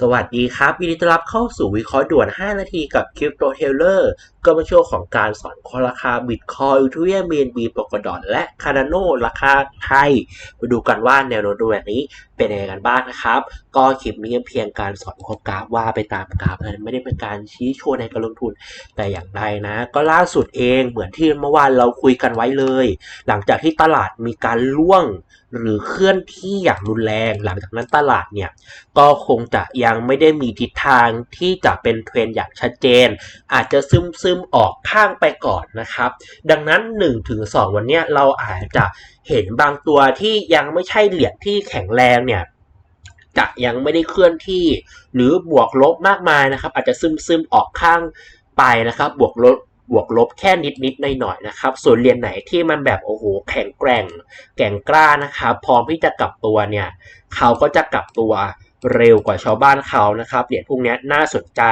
สวัสดีครับ ยินดีต้อนรับเข้าสู่วิเคราะห์ด่วน 5 นาทีกับคริปโตเทเลอร์ก็มาโชว์ของการสอนคอราคา Bitcoin ทูเรียเมนบีปกดอนและ Cardano ราคาไทยมาดูกันว่าแนวโน้มแบบนี้เป็นยังไงกันบ้างนะครับ ก็คลิปนี้เพียงการสอนข้อกราฟว่าไปตามกราฟนะไม่ได้เป็นการชี้โชว์ในการลงทุนแต่อย่างใดนะ ก็ล่าสุดเองเหมือนที่เมื่อวานเราคุยกันไว้เลย หลังจากที่ตลาดมีการล่วงหรือเคลื่อนที่อย่างรุนแรง หลังจากนั้นตลาดเนี่ยก็คงจะยังไม่ได้มีทิศทางที่จะเป็นเทรนอย่างชัดเจน อาจจะซึมซึมออกข้างไปก่อนนะครับ ดังนั้น 1-2 วันนี้เราอาจจะเห็นบางตัวที่ยังไม่ใช่เหรียญที่แข็งแรงเนี่ยจะยังไม่ได้เคลื่อนที่ หรือบวกลบมากมายนะครับ อาจจะซึมซึมๆออกข้างไปนะครับ บวกลบบวกลบแค่นิดนิดหน่อยนะครับ ส่วนเหรียญไหนที่มันแบบโอ้โหแข็งแกร่ง แก่งกล้านะครับ พร้อมที่จะกลับตัวเนี่ย เขาก็จะกลับตัวเร็วกว่าชาวบ้านเขานะครับเหรียญพวกนี้น่าสนใจ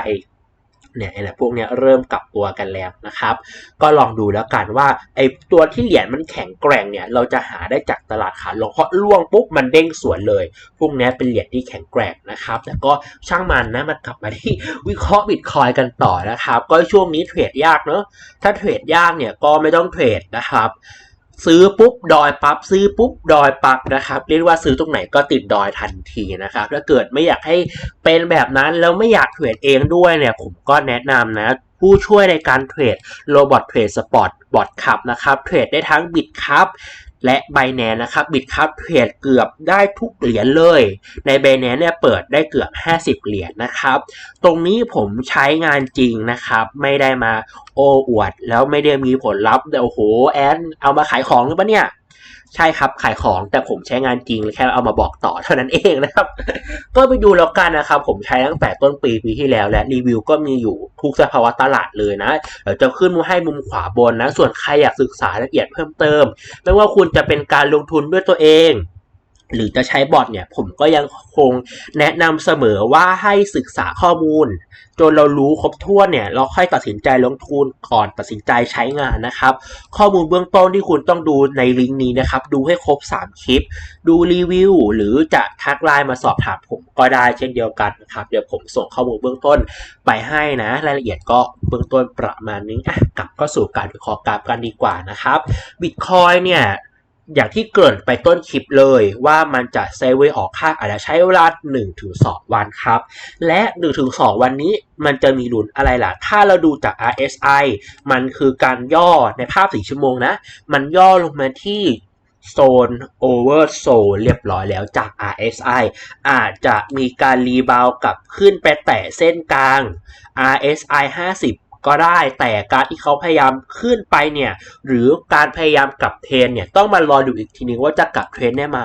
เนี่ยไอ้แหละพวกเนี้ยเริ่มกลับตัวกันแล้วนะครับ ก็ลองดูแล้วกันว่าไอ้ตัวที่เหรียญมันแข็งแกร่งเนี่ยเราจะหาได้จากตลาดขาลงเพราะล่วงปุ๊บมันเด้งสวนเลย พวกเนี้ยเป็นเหรียญที่แข็งแกร่งนะครับแต่ก็ช่างมันนะมากลับมาที่วิเคราะห์บิตคอยกันต่อนะครับ ก็ช่วงนี้เทรดยากเนอะถ้าเทรดยากเนี่ยก็ไม่ต้องเทรดนะครับ ซื้อปุ๊บดอยปับซื้อปุ๊บดอยปับ๊บนะครับเรียกว่าซื้อตรงไหนก็ติดดอยทันทีนะครับถ้าเกิดไม่อยากให้เป็นแบบนั้นแล้วไม่อยากเทรดเองด้วยเนี่ยผมก็แนะนำนะผู้ช่วยในการเทรดโรบอทเทรดสปอร์ตบอทคับนะครับเทรดได้ทั้งบิตคับ และ b บแนนนะครับบิตคับเทรดเกือบได้ทุกเหรียญเลย ใน b บแนนเนี่ยเปิดได้เกือบ 50 เหรียญนะครับ ตรงนี้ผมใช้งานจริงนะครับ ไม่ได้มาโอ้อวด แล้วไม่ได้มีผลลัพธ์แต่โอ้โหแอนเอามาขายของหรือเปล่าเนี่ย ใช่ครับขายของแต่ผมใช้งานจริงแค่เอามาบอกต่อเท่านั้นเองนะครับ ก็ไปดูแล้วกันนะครับ ผมใช้ตั้งแต่ต้นปีปีที่แล้ว และรีวิวก็มีอยู่ทุกสภาวะตลาดเลยนะเดี๋ยวจะขึ้นมาให้มุมขวาบนนะ ส่วนใครอยากศึกษาละเอียดเพิ่มเติม ไม่ว่าคุณจะเป็นการลงทุนด้วยตัวเอง หรือจะใช้บอทเนี่ยผมก็ยังคงแนะนำเสมอว่าให้ศึกษาข้อมูล จนเรารู้ครบถ้วนเนี่ยเราค่อยตัดสินใจลงทุนก่อนตัดสินใจใช้งานนะครับ ข้อมูลเบื้องต้นที่คุณต้องดูในลิงก์นี้นะครับ ดูให้ครบ 3 คลิป ดูรีวิว หรือจะทักไลน์มาสอบถามผมก็ได้เช่นเดียวกันนะครับ เดี๋ยวผมส่งข้อมูลเบื้องต้นไปให้นะ รายละเอียดก็เบื้องต้นประมาณนี้กลับเข้าสู่การวิเคราะห์กราฟกันดีกว่านะครับบิตคอยเนี่ย อย่างที่เกริ่นไปต้นคลิปเลยว่ามันจะเซเวออกค่าอาจจะใช้เวลา 1-2 วันครับ และ 1-2 วันนี้มันจะมีลุ้นอะไรล่ะ ถ้าเราดูจาก RSI มันคือการย่อในภาพ 4 ชั่วโมงนะ มันย่อลงมาที่โซน over zone เรียบร้อยแล้วจาก RSI อาจจะมีการรีบาวกลับขึ้นไปแตะเส้นกลาง RSI 50 ก็ได้แต่การที่เขาพยายามขึ้นไปเนี่ยหรือการพยายามกลับเทรนเนี่ยต้องมารอดูอีกทีนึงว่าจะกลับเทรนได้ไหม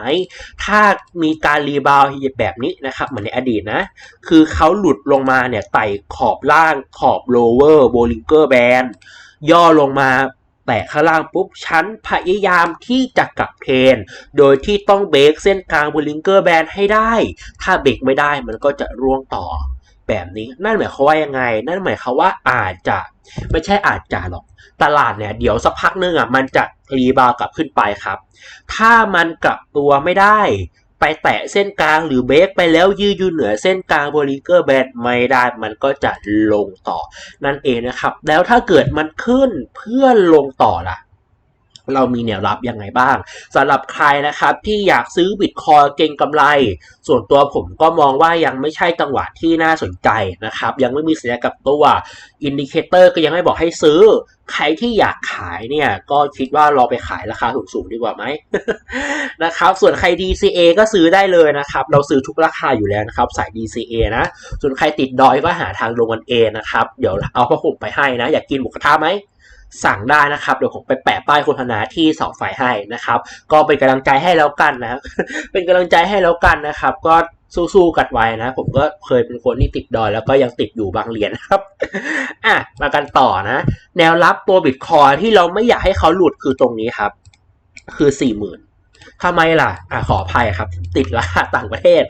ถ้ามีการรีบาวแบบนี้นะครับเหมือนในอดีตนะ คือเขาหลุดลงมาเนี่ยไต่ขอบล่างขอบ lower bollinger band ย่อลงมาแตะข้างล่างปุ๊บฉันพยายามที่จะกลับเทรนโดยที่ต้องเบรกเส้นกลาง bollinger band ให้ได้ ถ้าเบรกไม่ได้มันก็จะร่วงต่อ แบบนี้ นั่นหมายความว่ายังไง นั่นหมายความว่าอาจจะไม่ใช่อาจจะหรอก ตลาดเนี่ยเดี๋ยวสักพักนึงอะมันจะรีบาวกลับขึ้นไปครับ ถ้ามันกลับตัวไม่ได้ ไปแตะเส้นกลางหรือเบรกไปแล้วยืดอยู่เหนือเส้นกลางบริเกอร์แบนไม่ได้มันก็จะลงต่อนั่นเองนะครับ แล้วถ้าเกิดมันขึ้นเพื่อลงต่อล่ะ เรามีแนวรับยังไงบ้างสำหรับใครนะครับที่อยากซื้อบิตคอยเก็งกำไร ส่วนตัวผมก็มองว่ายังไม่ใช่จังหวะที่น่าสนใจนะครับ ยังไม่มีสัญญากับตัวอินดิเคเตอร์ก็ยังไม่บอกให้ซื้อ ใครที่อยากขายเนี่ย ก็คิดว่ารอไปขายราคาสูงๆดีกว่าไหมนะครับ ส่วนใคร DCA ก็ซื้อได้เลยนะครับ เราซื้อทุกราคาอยู่แล้วนะครับ สาย DCA นะ ส่วนใครติดดอยก็หาทางลงกันเองนะครับ เดี๋ยวเอาผ้าห่มไปให้นะ อยากกินหมูกระทะไหม สั่งได้นะครับ เดี๋ยวผมไปแปะป้ายโฆษณาที่เสาไฟให้นะครับ ก็เป็นกำลังใจให้แล้วกันนะ เป็นกำลังใจให้แล้วกันนะครับ ก็สู้ๆกัดไว้นะ ผมก็เคยเป็นคนที่ติดดอยแล้วก็ยังติดอยู่บางเหรียญครับ อะ มากันต่อนะ แนวรับตัวบิตคอยที่เราไม่อยากให้เขาหลุดคือตรงนี้ครับ คือสี่หมื่น ทำไมล่ะอะขออภัยครับ ติดราคาต่างประเทศ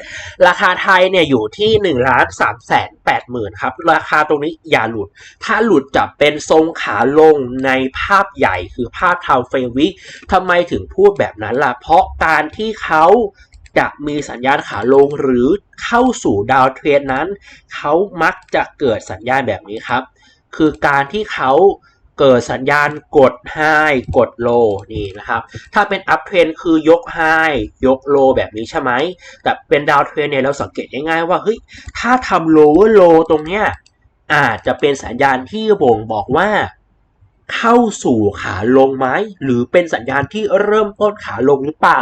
ราคาไทยเนี่ยอยู่ที่หนึ่งล้านสามแสนแปดหมื่นครับ ราคาตรงนี้อย่าหลุด ถ้าหลุดจะเป็นทรงขาลงในภาพใหญ่คือภาพทาวเฟรวิกทำไมถึงพูดแบบนั้นล่ะ เพราะการที่เขาจะมีสัญญาณขาลงหรือเข้าสู่ดาวเทรนนั้น เขามักจะเกิดสัญญาณแบบนี้ครับ คือการที่เขา เกิดสัญญาณกด High กด Low นี่นะครับ ถ้าเป็น Up Trend คือยก High ยก Low แบบนี้ใช่ไหม แต่เป็นดาวเทรนเนี่ยเราสังเกตง่ายๆว่าเฮ้ยถ้าทำ Lower Low ตรงเนี้ยอาจจะเป็นสัญญาณที่บ่งบอกว่า เข้าสู่ขาลงไหมหรือเป็นสัญญาณที่เริ่มต้นขาลงหรือเปล่า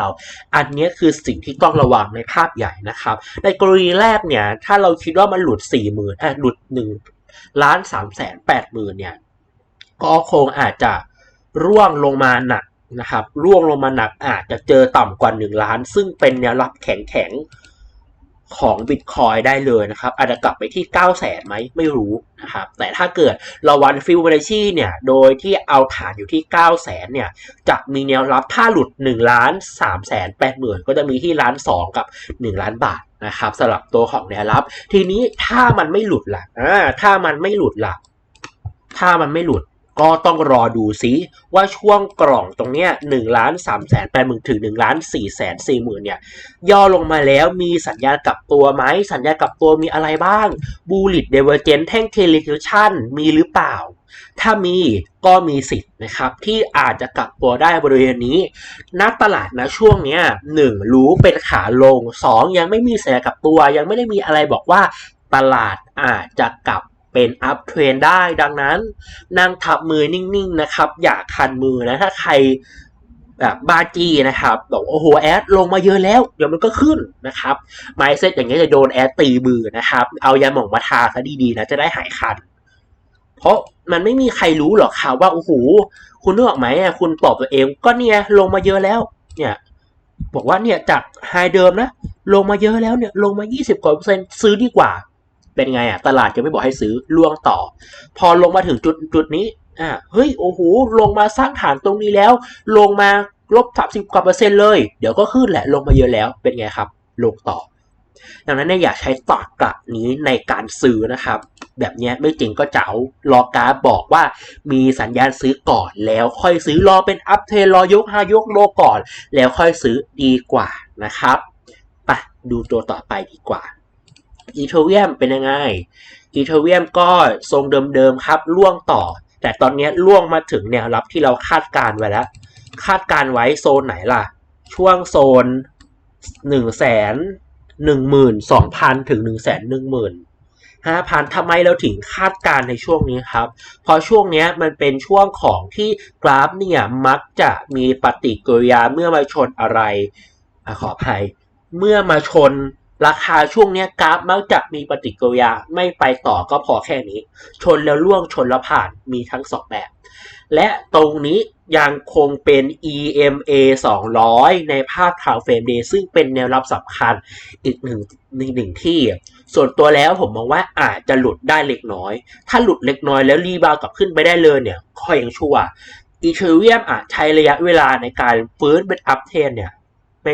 อันนี้คือสิ่งที่ต้องระวังในภาพใหญ่นะครับ ในกรณีแรกเนี่ย ถ้าเราคิดว่ามันหลุด4 0 0 0 0อะหลุด1ล้าน3แสน8หมื่นเนี่ย ก็คงอาจจะร่วงลงมาหนักนะครับ ร่วงลงมาหนักอาจจะเจอต่ำกว่า 1 ล้าน ซึ่งเป็นแนวรับแข็งๆของบิตคอยได้เลยนะครับ อาจจะกลับไปที่ 9 0 0แสนไหมไม่รู้นะครับ แต่ถ้าเกิดเราวันฟิวเบอร์ชีเนี่ย โดยที่เอาฐานอยู่ที่ 9 0 0แสนเนี่ย จะมีแนวรับถ้าหลุด1ล้าน3แสน8หมื่นก็จะมีที่ล้าน2กับ 1 ล้านบาทนะครับสำหรับตัวของแนวรับ ทีนี้ถ้ามันไม่หลุดล่ะอ่าถ้ามันไม่หลุดล่ะ ถ้ามันไม่หลุด ก็ต้องรอดูซิว่าช่วงกล่องตรงเนี้ยหนึ่งล้านสามแสนแปดหมื่นถึงหนึ่งล้านสี่แสนสี่หมื่นเนี่ยย่อลงมาแล้วมีสัญญาณกลับตัวไหมสัญญาณกลับตัวมีอะไรบ้างบูลิตเดเวอร์เจนแท่งเทเลคิวชันมีหรือเปล่า ถ้ามีก็มีสิทธิ์นะครับที่อาจจะกลับตัวได้บริเวณนี้นักตลาดนะช่วงเนี้ยหนึ่งรู้เป็นขาลงสองยังไม่มีแสกลับตัว ยังไม่ได้มีอะไรบอกว่าตลาดอาจจะกลับ เป็นอัพเทรนได้ดังนั้นนั่งทับมือนิ่งๆนะครับ อย่าคันมือนะถ้าใครแบบบาจีนะครับบอกโอ้โหแอดลงมาเยอะแล้ว เดี๋ยวมันก็ขึ้นนะครับไมเซ็ตอย่างเงี้ยจะโดนแอดตีมือนะครับ เอายาหม่องมาทาซะดีๆนะจะได้หายคัน เพราะมันไม่มีใครรู้หรอกค่ะว่าโอ้โหคุณนึกออกไหมคุณตอบตัวเองก็เนี่ยลงมาเยอะแล้ว เนี่ยบอกว่าเนี่ยจากไฮเดิมนะ ลงมาเยอะแล้วเนี่ยลงมา 20กว่าเปอร์เซ็นต์ซื้อดีกว่า เป็นไงอะตลาดจะไม่บอกให้ซื้อล่วงต่อ พอลงมาถึงจุดจุดนี้อ่าเฮ้ยโอ้โหลงมาสร้างฐานตรงนี้แล้ว ลงมาลบสามสิบกว่าเปอร์เซ็นต์เลย เดี๋ยวก็ขึ้นแหละลงมาเยอะแล้วเป็นไงครับ ลงต่อ ดังนั้นเนี่ยอย่าใช้ตอกกลับนี้ในการซื้อนะครับ แบบเนี้ยไม่จริงก็เจ๋ารอกราฟบอกว่ามีสัญญาณซื้อก่อนแล้วค่อยซื้อรอเป็นอัพเทรรอยกฮายกโลก่อน แล้วค่อยซื้อดีกว่านะครับไปดูตัวต่อไปดีกว่า อีเทเรียมเป็นยังไงอีเทเรียมก็ทรงเดิมๆครับล่วงต่อ แต่ตอนนี้ล่วงมาถึงแนวรับที่เราคาดการไว้แล้ว คาดการไว้โซนไหนล่ะ ช่วงโซนหนึ่งแสนหนึ่งหมื่นสองพันถึงหนึ่งแสนหนึ่งหมื่นห้าพันทำไมเราถึงคาดการในช่วงนี้ครับ เพราะช่วงนี้มันเป็นช่วงของที่กราฟเนี่ยมักจะมีปฏิกิริยาเมื่อมาชนอะไรอขออภัย เมื่อมาชน ราคาช่วงนี้กราฟมักจะมีปฏิกิริยาไม่ไปต่อก็พอแค่นี้ ชนแล้วล่วงชนแล้วผ่านมีทั้งสองแบบ และตรงนี้ยังคงเป็น EMA 200 ในภาพทาวเฟรมเดย์ซึ่งเป็นแนวรับสำคัญอีกหนึ่งหนึ่งที่ ส่วนตัวแล้วผมมองว่าอาจจะหลุดได้เล็กน้อย ถ้าหลุดเล็กน้อยแล้วรีบาวกลับขึ้นไปได้เลยเนี่ยข้อยยังชั่วอีเทเรียมอาจใช้ระยะเวลาในการฟื้นเป็นอัพเทนเนี่ยไม่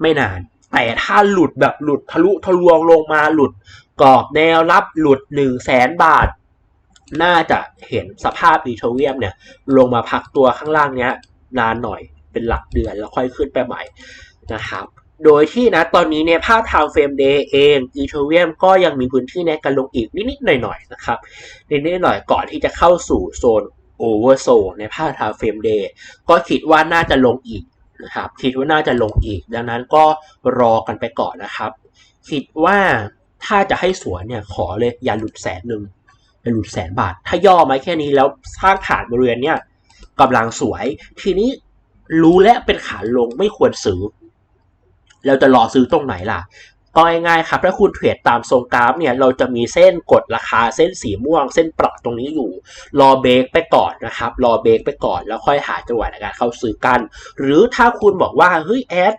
ไม่นาน แต่ถ้าหลุดแบบหลุดทะลุทะลวงลงมาหลุดกรอบแนวรับหลุด1 0 0 0 0แสนบาท น่าจะเห็นสภาพอีเทเรียมเนี่ย ลงมาพักตัวข้างล่างเนี้ยนานหน่อยเป็นหลักเดือนแล้วค่อยขึ้นไปใหม่นะครับ โดยที่นะตอนนี้เนี่ยภาพทาวเฟรมเดย์เองอีเทเรียมก็ยังมีพื้นที่ในการลงอีกนิดๆหน่อยๆนะครับนิดๆหน่อยๆก่อนที่จะเข้าสู่โซนโอเวอร์โซนในภาพทาวเฟรมเดย์ก็คิดว่าน่าจะลงอีก นะครับคิดว่าน่าจะลงอีก ดังนั้นก็รอกันไปก่อนนะครับ คิดว่าถ้าจะให้สวยเนี่ยขอเลยอย่าหลุดแสนหนึ่งอย่าหลุดแสนบาท ถ้าย่อมาแค่นี้แล้วสร้างฐานบริเวณเนี่ยกำลังสวย ทีนี้รู้แล้วเป็นขาลงไม่ควรซื้อเราจะรอซื้อตรงไหนล่ะ ก็ง่ายๆครับถ้าคุณเทรดตามทรงกราฟเนี่ยเราจะมีเส้นกดราคาเส้นสีม่วง เส้นปรับตรงนี้อยู่ รอเบรกไปก่อนนะครับ รอเบรกไปก่อนแล้วค่อยหาจังหวะในการเข้าซื้อกัน หรือถ้าคุณบอกว่าเฮ้ยแอด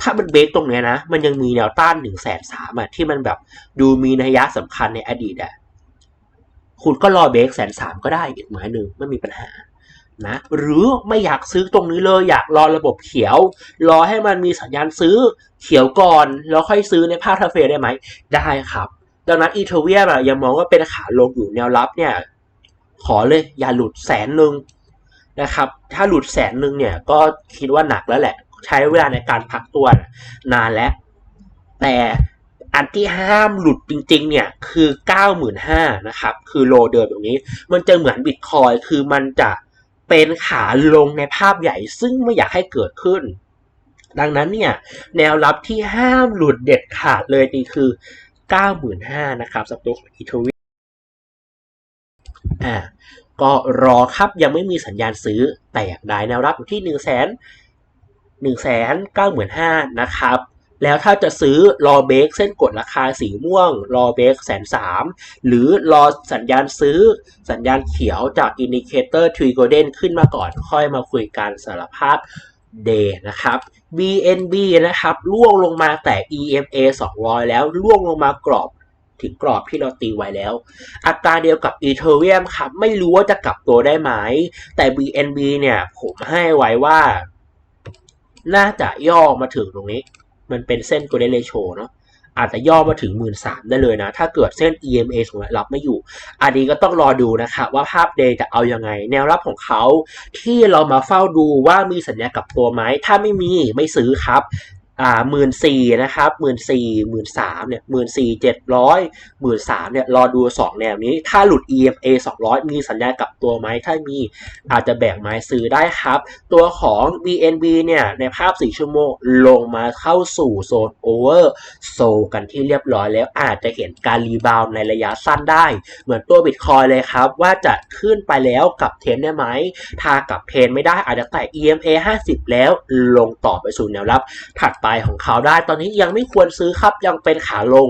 ถ้ามันเบรกตรงเนี้ยนะ มันยังมีแนวต้านหนึ่งแสนสามอะที่มันแบบดูมีนัยยะสำคัญในอดีตอะคุณก็รอเบรกแสนสามก็ได้อีกหมายหนึ่งไม่มีปัญหา นะหรือไม่อยากซื้อตรงนี้เลยอยากรอระบบเขียว รอให้มันมีสัญญาณซื้อเขียวก่อน แล้วค่อยซื้อในภาคทาเฟได้ไหม ได้ครับ ดังนั้นอีเทเวียอะยังมองว่าเป็นขาลงอยู่แนวรับเนี่ย ขอเลยอย่าหลุดแสนหนึ่งนะครับ ถ้าหลุดแสนหนึ่งเนี่ยก็คิดว่าหนักแล้วแหละ ใช้เวลาในการพักตัวนานแล้ว แต่อันที่ห้ามหลุดจริงๆ เนี่ยคือ 95,000นะครับ คือโลเดิมตรงนี้ มันจะเหมือนบิตคอยคือมันจะ เป็นขาลงในภาพใหญ่ซึ่งไม่อยากให้เกิดขึ้น ดังนั้นเนี่ย แนวรับที่ห้ามหลุดเด็ดขาดเลยนี่คือ 95,000นะครับสับตัวของอีทวีอ่าก็รอครับยังไม่มีสัญญาณซื้อแต่อยากได้แนวรับอยู่ที่ 1 0 0 0 0 1 9 5 0 0 0นะครับ แล้วถ้าจะซื้อรอเบรกเส้นกดราคาสีม่วงรอเบรกแสนสามหรือรอสัญญาณซื้อสัญญาณเขียวจากอินดิเคเตอร์ทรีโกลเด้นขึ้นมาก่อนค่อยมาคุยกันสารภาพเดนะครับ BNB นะครับล่วงลงมาแต่ EMA 200 แล้วล่วงลงมากรอบถึงกรอบที่เราตีไว้แล้ว อัตราเดียวกับ Ethereum ครับ ไม่รู้ว่าจะกลับตัวได้ไหม แต่ BNB เนี่ย ผมให้ไว้ว่า น่าจะย่อมาถึงตรงนี้ มันเป็นเส้น golden ratio เนาะอาจจะย่อมาถึง 1 3ื่นได้เลยนะ ถ้าเกิดเส้น EMA ของรับไม่อยู่ อันนี้ก็ต้องรอดูนะครับว่าภาพเดย์จะเอาอยัางไง แนวรับของเขาที่เรามาเฝ้าดูว่ามีสัญญากับตัวไหม ถ้าไม่มีไม่ซื้อครับ อ่าหมื่นสี่นะครับหมื่นสี่หมื่นสามเนี่ยหมื่นสี่เจ็ดร้อยหมื่นสามเนี่ยรอดูสองแนวนี้ ถ้าหลุด EMA 200 มีสัญญากับตัวไหมถ้ามีอาจจะแบ่งไม้ซื้อได้ครับ ตัวของ BNB เนี่ย ในภาพ4ชั่วโมงลงมาเข้าสู่โซนโอเวอร์โซกันที่เรียบร้อยแล้วอาจจะเห็นการรีบาวในระยะสั้นได้ เหมือนตัวบิตคอยเลยครับ ว่าจะขึ้นไปแล้วกับเทนได้ไหมถ้ากับเทนไม่ได้อาจจะแตะ EMA 50 แล้วลงต่อไปสู่แนวรับถัดไปของเขาได้ ตอนนี้ยังไม่ควรซื้อครับยังเป็นขาลง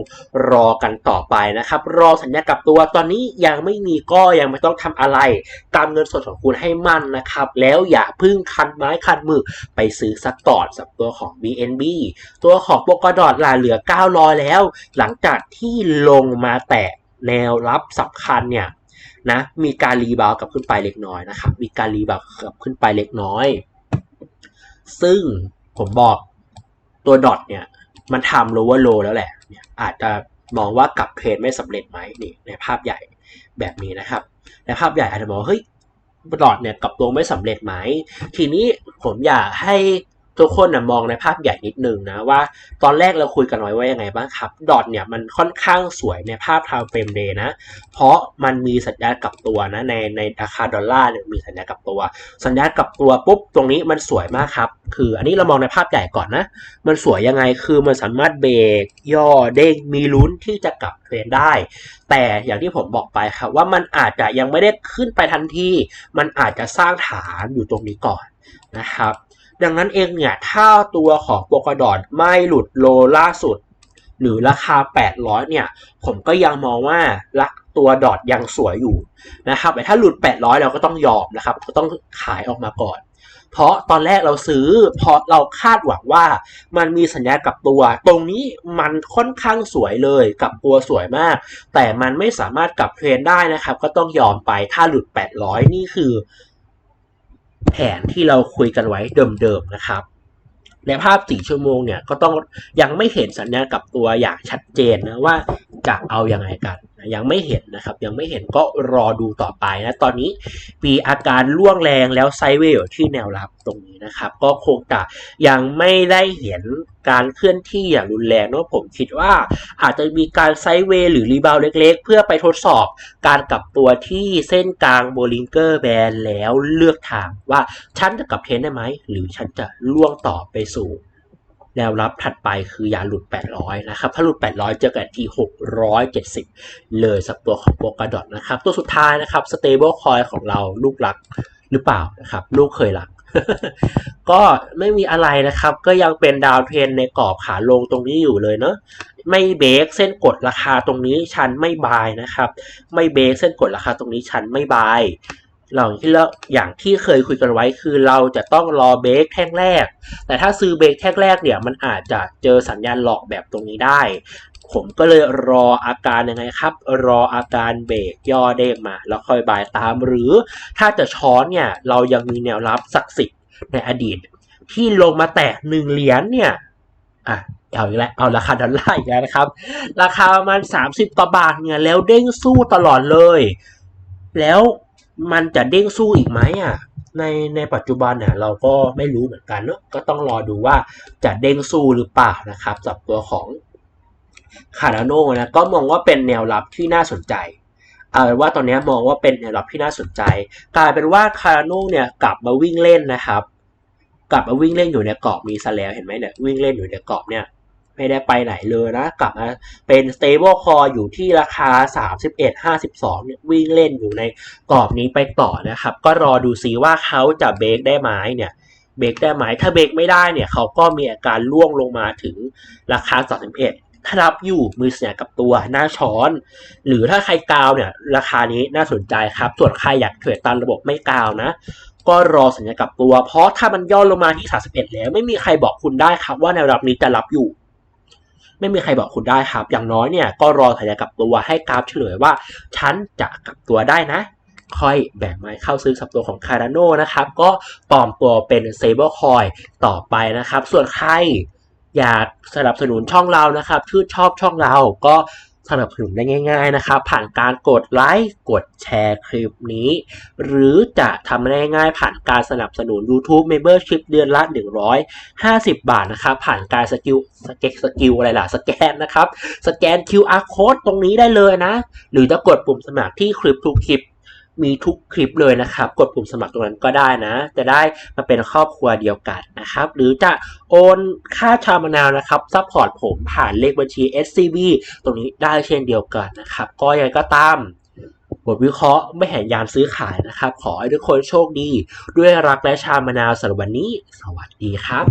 รอกันต่อไปนะครับ รอสัญญากับตัวตอนนี้ยังไม่มีก็ยังไม่ต้องทำอะไรกำเงินสดของคุณให้มั่นนะครับ แล้วอย่าพึ่งคันไม้คันมือไปซื้อสักก่อนสับตัวของ BNB ตัวของโปกดอดลาเหลือ 900 แล้ว หลังจากที่ลงมาแตะแนวรับสำคัญเนี่ยนะมีการรีบาวกับขึ้นไปเล็กน้อยนะครับ มีการรีบาวกับขึ้นไปเล็กน้อย ซึ่งผมบอก ตัวดอทเนี่ยมันทำ lower low แล้วแหละเนี่ยอาจจะมองว่ากลับเทรดไม่สำเร็จไหมนี่ในภาพใหญ่แบบนี้นะครับ ในภาพใหญ่อาจจะมองเฮ้ยดอทเนี่ยกลับลงไม่สำเร็จไหม ทีนี้ผมอยากให้ ทุกคนนะมองในภาพใหญ่นิดนึงนะว่าตอนแรกเราคุยกันไว้ว่ายังไงบ้างครับ ดอทเนี่ยมันค่อนข้างสวยในภาพทาวเฟรมเดย์นะ เพราะมันมีสัญญาณกลับตัวนะในในราคาดอลลาร์เนี่ยมีสัญญาณกลับตัว สัญญาณกลับตัวปุ๊บตรงนี้มันสวยมากครับ คืออันนี้เรามองในภาพใหญ่ก่อนนะ มันสวยยังไงคือมันสามารถเบรกย่อเด้งมีลุ้นที่จะกลับเทรนได้ แต่อย่างที่ผมบอกไปครับว่ามันอาจจะยังไม่ได้ขึ้นไปทันทีมันอาจจะสร้างฐานอยู่ตรงนี้ก่อนนะครับ ดังนั้นเองเนี่ย ถ้าตัวของโปกดอนไม่หลุดโลล่าสุด หรือราคา 800 เนี่ย ผมก็ยังมองว่ารักตัวดอทยังสวยอยู่นะครับแต่ถ้าหลุด 800 เราก็ต้องยอมนะครับ ก็ต้องขายออกมาก่อน เพราะตอนแรกเราซื้อเพราะเราคาดหวังว่ามันมีสัญญากับตัว ตรงนี้มันค่อนข้างสวยเลยกับตัวสวยมาก แต่มันไม่สามารถกลับเทรนได้นะครับ ก็ต้องยอมไปถ้าหลุด 800 นี่คือ แผนที่เราคุยกันไว้เดิมๆนะครับ ในภาพ 4 ชั่วโมงเนี่ยก็ต้องยังไม่เห็นสัญญาณกับตัวอย่างชัดเจนนะว่าจะเอาอยัางไงกัน ยังไม่เห็นนะครับ ยังไม่เห็นก็รอดูต่อไปนะ ตอนนี้มีอาการล่วงแรงแล้วไซเวย์อยู่ที่แนวรับตรงนี้นะครับ ก็คงจะยังไม่ได้เห็นการเคลื่อนที่อย่างรุนแรงเนอะผมคิดว่าอาจจะมีการไซเวย์หรือรีบาวเล็กๆ เพื่อไปทดสอบการกลับตัวที่เส้นกลางโบลิงเกอร์แบนแล้วเลือกทางว่าฉันจะกลับเทรนได้ไหม หรือฉันจะล่วงต่อไปสู่ แนวรับถัดไปคืออย่าหลุด 800 นะครับ ถ้าหลุด 800 เจอกันที่ 670 เลยสักตัวของโปกาดอทนะครับ ตัวสุดท้ายนะครับ stable coin ของเราลูกรักหรือเปล่านะครับ ลูกเคยรัก ก็ไม่มีอะไรนะครับ ก็ยังเป็นดาวเทรนในกรอบขาลงตรงนี้อยู่เลยเนาะไม่เบรกเส้นกดราคาตรงนี้ชันไม่บายนะครับ ไม่เบรกเส้นกดราคาตรงนี้ชันไม่บาย เราที่เราอย่างที่เคยคุยกันไว้คือเราจะต้องรอเบรกแท่งแรก แต่ถ้าซื้อเบรกแท่งแรกเนี่ยมันอาจจะเจอสัญญาณหลอกแบบตรงนี้ได้ ผมก็เลยรออาการยังไงครับ รออาการเบรกย่อเด้งมา แล้วค่อยบายตาม หรือถ้าจะช้อนเนี่ยเรายังมีแนวรับศักดิ์สิทธิ์ในอดีต ที่ลงมาแตะหนึ่งเหรียญเนี่ยอะเอาอีกแล้วเอาราคาดอลลาร์อีกแล้วนะครับ ราคาประมาณ30กว่าบาทเนี่ยแล้วเด้งสู้ตลอดเลย แล้ว มันจะเด้งสู้อีกไหมอะในในปัจจุบันเนี่ยเราก็ไม่รู้เหมือนกันเนอะก็ต้องรอดูว่าจะเด้งสู้หรือเปล่านะครับสำหรับตัวของคาร์โนนะก็มองว่าเป็นแนวรับที่น่าสนใจเอาเป็นว่าตอนนี้มองว่าเป็นแนวรับที่น่าสนใจ กลายเป็นว่าคาร์โนเนี่ยกลับมาวิ่งเล่นนะครับ กลับมาวิ่งเล่นอยู่ในกรอบนี้ซะแล้วเห็นไหมเนี่ยวิ่งเล่นอยู่ในกรอบเนี่ย ไม่ได้ไปไหนเลยนะ กลับมาเป็น stable core อยู่ที่ราคา 31 52เนี่ยวิ่งเล่นอยู่ในกรอบนี้ไปต่อนะครับ ก็รอดูซิว่าเขาจะเบรกได้ไหมเนี่ยเบรกได้ไหม ถ้าเบรกไม่ได้เนี่ยเขาก็มีอาการล่วงลงมาถึงราคา 31 ถ้ารับอยู่มือเสียกับตัวหน้าช้อน หรือถ้าใครกาวเนี่ยราคานี้น่าสนใจครับ ส่วนใครอยากเทรดตามระบบไม่กาวนะ ก็รอสัญญากับตัว เพราะถ้ามันย่อลงมาที่ 31 แล้ว ไม่มีใครบอกคุณได้ครับว่าแนวรับนี้จะรับอยู่ ไม่มีใครบอกคุณได้ครับ อย่างน้อยเนี่ยก็รอสัญญากับตัวให้กราฟเฉลยว่า ฉันจะกลับตัวได้นะค่อยแบ่งไม้เข้าซื้อสับตัวของคาร์โนนะครับ ก็ปลอมตัวเป็นเซเบอร์คอยต่อไปนะครับ ส่วนใครอยากสนับสนุนช่องเรานะครับชื่นชอบช่องเราก็ สนับสนุนได้ง่ายๆนะครับ ผ่านการกดไลค์กดแชร์คลิปนี้ หรือจะทำได้ง่ายผ่านการสนับสนุน YouTube Membership เดือนละ 150 บาทนะครับ ผ่านการสกิลสเก็ตสกิลอะไรล่ะ สแกนนะครับ สแกน QR code ตรงนี้ได้เลยนะ หรือจะกดปุ่มสมัครที่คลิปทุกคลิป มีทุกคลิปเลยนะครับ กดปุ่มสมัครตรงนั้นก็ได้นะ จะได้มาเป็นครอบครัวเดียวกันนะครับ หรือจะโอนค่าชามะนาวนะครับซัพพอร์ตผมผ่านเลขบัญชี SCB ตรงนี้ได้เช่นเดียวกันนะครับ ก็ยังก็ตามบทวิเคราะห์ไม่เห็นยานซื้อขายนะครับ ขอให้ทุกคนโชคดี ด้วยรักและชามะนาวสำหรับวันนี้ สวัสดีครับ